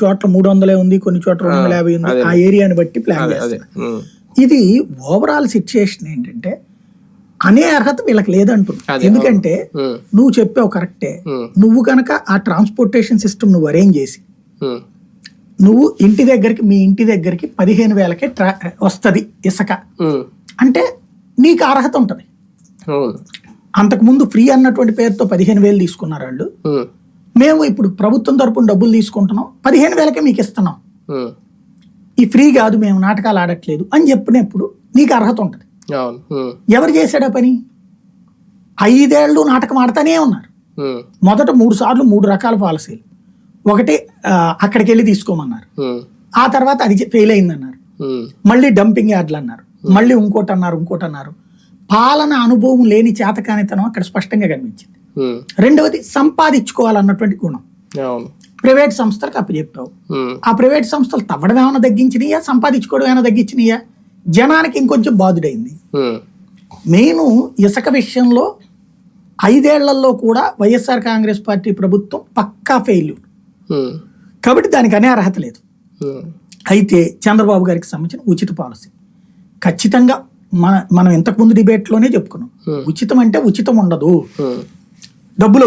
చోట్ల మూడు వందలే ఉంది కొన్ని చోట్ల రెండు వందల యాభై ఉంది. ఆ ఏరియాని బట్టి ప్లాన్ చేస్తారు ఇది ఓవరాల్ సిచ్యుయేషన్ ఏంటంటే అనే అర్హత వీళ్ళకి లేదంటున్నా ఎందుకంటే నువ్వు చెప్పావు కరెక్టే నువ్వు కనుక ఆ ట్రాన్స్పోర్టేషన్ సిస్టమ్ నువ్వు అరేంజ్ చేసి నువ్వు ఇంటి దగ్గరికి మీ ఇంటి దగ్గరికి పదిహేను వేలకే ట్రా వస్తుంది ఇసుక. అంటే నీకు అర్హత ఉంటుంది. అంతకుముందు ఫ్రీ అన్నటువంటి పేరుతో పదిహేను వేలు తీసుకున్నారు వాళ్ళు మేము ఇప్పుడు ప్రభుత్వం తరపున డబ్బులు తీసుకుంటున్నాం. పదిహేను వేలకే మీకు ఇస్తున్నాం. ఈ ఫ్రీ కాదు మేము నాటకాలు ఆడట్లేదు అని చెప్పినప్పుడు నీకు అర్హత ఉంటుంది. ఎవరు చేశాడా పని? ఐదేళ్ళు నాటకం ఆడుతూనే ఉన్నారు. మొదట మూడు సార్లు మూడు రకాల పాలసీలు. ఒకటి అక్కడికి వెళ్ళి తీసుకోమన్నారు. ఆ తర్వాత అది ఫెయిల్ అయిందన్నారు. మళ్ళీ డంపింగ్ యార్డ్లు అన్నారు మళ్ళీ ఇంకోటి అన్నారు ఇంకోటి అన్నారు పాలన అనుభవం లేని చేతకానితనం అక్కడ స్పష్టంగా కనిపించింది. రెండవది సంపాదించుకోవాలన్నటువంటి గుణం. ప్రైవేట్ సంస్థలకు అప్పచెప్పావు ఉమ్, ఆ ప్రైవేట్ సంస్థలు తవ్వడం ఏమైనా తగ్గించినాయా? సంపాదించుకోవడం ఏమైనా తగ్గించినాయా? జనానికి ఇంకొంచెం బాధుడైంది. ఉమ్, మెయిన్ ఇసుక విషయంలో ఐదేళ్ళలో కూడా వైఎస్ఆర్ కాంగ్రెస్ పార్టీ ప్రభుత్వం పక్కా ఫెయిల్యూర్ కాబట్టి దానికి అనే అర్హత లేదు. అయితే చంద్రబాబు గారికి సంబంధించిన ఉచిత పాలసీ. ఖచ్చితంగా మన మనం ఇంతకుముందు డిబేట్లోనే చెప్పుకున్నాం. Hmm. ఉచితం అంటే ఉచితం ఉండదు. డబ్బులు